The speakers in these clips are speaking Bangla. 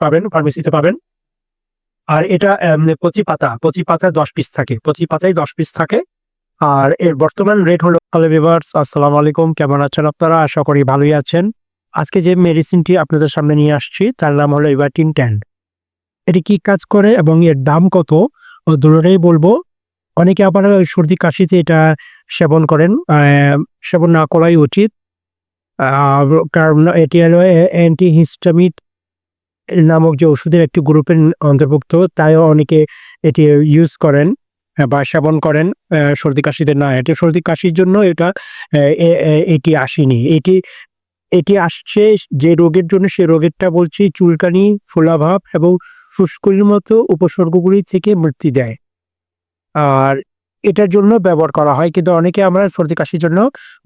পাবেন ফার্মেসিতে পাবেন। আর এটা প্রতি পাতা, প্রতি পাতায় দশ পিস থাকে। প্রতি পাতায় দশ পিস থাকে। আর এর বর্তমান রেট হলো হ্যালো ভিভার্স আসসালামু আলাইকুম, কেমন আছেন আপনারা? আশা করি ভালোই আছেন। আজকে যে মেডিসিনটি আপনাদের সামনে নিয়ে আসছি, তার নাম হলো ইভাটিন ট্যান এটি কি কাজ করে এবং এর দাম কত? ও দুটোটাই বলব। অনেকে আবার সর্দি কাশিতে এটা সেবন করেন সেবন না করাই উচিত। কারণ এটি হলো অ্যান্টি হিস্টামিক নামক যে ওষুধের একটি গ্রুপের অন্তর্ভুক্ত, তাইও অনেকে এটি ইউজ করেন বা সেবন করেন সর্দি কাশিতে না। এটি সর্দি কাশির জন্য এটা এটি আসেনি। এটি এটি আসছে যে রোগের জন্য, সে রোগেরটা বলছি চুলকানি, ফোলাভাব এবং ফুসকুলির মতো উপসর্গগুলি থেকে মুক্তি দেয়। আর এটার জন্য ব্যবহার করা হয়, কিন্তু অনেকে আমরা সর্দি কাশির জন্য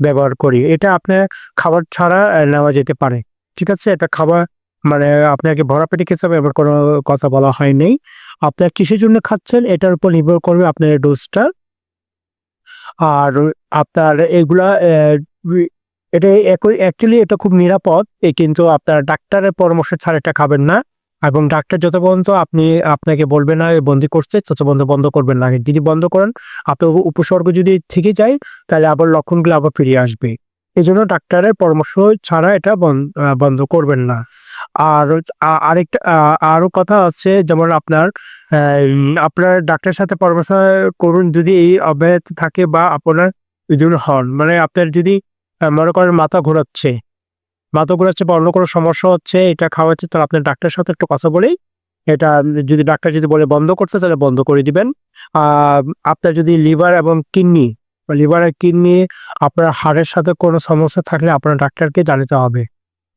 ব্যবহার করি। এটা আপনার খাবার ছাড়া নেওয়া যেতে পারে। ঠিক আছে? এটা খাবার মানে আপনাকে ভরা পেটে হবে এবার কোনো কথা বলা হয়নি। আপনার কিসের জন্য খাচ্ছেন? এটার উপর নির্ভর করবে আপনার ডোজটা আর আপনার এগুলা এটা অ্যাকচুয়ালি এটা খুব নিরাপদ। এ, কিন্তু আপনার ডাক্তারের পরামর্শ ছাড়া এটা খাবেন না। এবং ডাক্তার যত পর্যন্ত আপনি, আপনাকে বলবে না, বন্দি করছে, তত বন্ধ বন্ধ করবেন না। যদি বন্ধ করেন, আপনার উপসর্গ যদি থেকে যায়, তাহলে আবার লক্ষণগুলো আবার ফিরে আসবে। এই জন্য ডাক্তারের পরামর্শ ছাড়া এটা বন- বন্ধ করবেন না। আর আরেকটা আরও কথা আছে, যেমন আপনার আপনার ডাক্তারের সাথে পরামর্শ করুন যদি এই অব্যাহত থাকে বা আপনার যদি হন। মানে আপনার যদি মনে করেন মাথা ঘোরাচ্ছে মাথা ঘোরাচ্ছে বা অন্য কোনো সমস্যা হচ্ছে, এটা খাওয়াচ্ছে, তাহলে আপনার ডাক্তারের সাথে একটু কথা বলেই এটা, যদি ডাক্তার যদি বলে বন্ধ করতে তাহলে বন্ধ করে দিবেন। আপনার যদি লিভার এবং কিডনি লিভার আর কিডনি আপনার হাড়ের সাথে কোনো সমস্যা থাকলে আপনার ডাক্তারকে জানাতে হবে।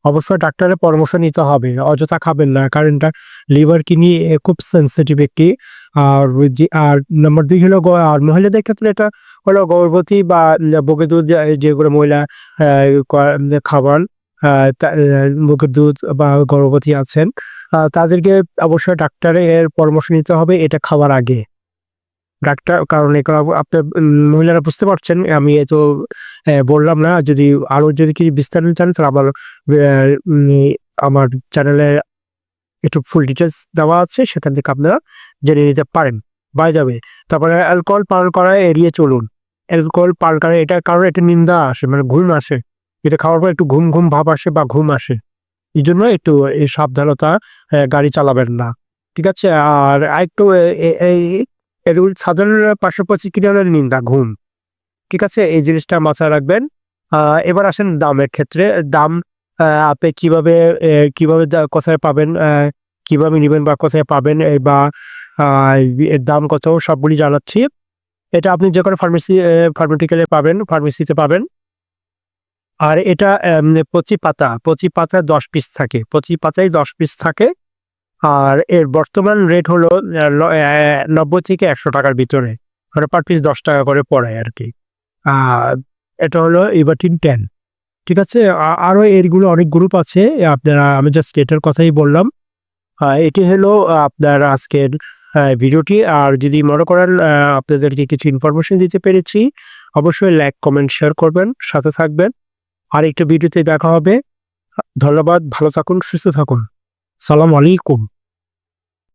অবশ্যই ডাক্তারের পরামর্শ নিতে হবে, অযথা খাবেন না, কারণ এটা লিভার কিডনি খুব সেন্সিটিভ একটি, আর যে, আর নাম্বার দুই হলো আর মহিলাদের ক্ষেত্রে এটা হলো গর্ভবতী বা বুকের দুধ, যেগুলো মহিলা খাবার তা- দুধ বা গর্ভবতী আছেন তাদেরকে অবশ্যই ডাক্তারের পরামর্শ নিতে হবে, এটা খাওয়ার আগে। ডাক্তার কারণ এগুলো আপনার উম, মহিলারা বুঝতে পারছেন আমি এ তো বললাম না যদি আরও যদি কিছু বিস্তারিত চান তাহলে আমার আমার চ্যানেলে একটু ফুল ডিটেলস দেওয়া আছে সেখান থেকে আপনারা জেনে নিতে পারেন বাই যাবে। তারপরে অ্যালকোহল পান করা এড়িয়ে চলুন। অ্যালকোহল পান করা এটা কারণ একটা নিন্দা আসে মানে ঘুম আসে। এটা খাওয়ার পর একটু ঘুম ঘুম ভাব আসে বা ঘুম আসে। এই জন্য একটু সাবধানতা গাড়ি চালাবেন না। ঠিক আছে? আর একটু এগুলো সাধারণ পার্শ্ব প্রতিক্রিয়া হলো নিন্দা, ঘুম? ঠিক আছে, এই জিনিসটা মাথায় রাখবেন। এবার আসেন দামের ক্ষেত্রে। দাম আপনি কীভাবে কীভাবে কোথায় পাবেন কীভাবে নেবেন বা কোথায় পাবেন বা এর দাম কত, সবগুলি জানাচ্ছি। এটা আপনি যে কোনো ফার্মেসি ফার্মেটিক্যালে পাবেন, ফার্মেসিতে পাবেন। আর এটা প্রতি পাতা, প্রতি পাতায় দশ পিস থাকে। প্রতি পাতায় দশ পিস থাকে। আর এর বর্তমান রেট হলো নব্বই থেকে একশো টাকার ভিতরে। মানে পার পিস দশ টাকা করে পড়ে আর কি। এটা হলো ইভাটিন টেন ঠিক আছে? আরও এরগুলো অনেক গ্রুপ আছে। আপনারা, আমি জাস্ট এটার কথাই বললাম। এটি হলো আপনার আজকের ভিডিওটি। আর যদি মনে করেন আপনাদেরকে কিছু ইনফরমেশন দিতে পেরেছি, অবশ্যই লাইক কমেন্ট শেয়ার করবেন। সাথে থাকবেন। আর একটা ভিডিওতে দেখা হবে। ধন্যবাদ। ভালো থাকুন, সুস্থ থাকুন। সালাম আলাইকুম।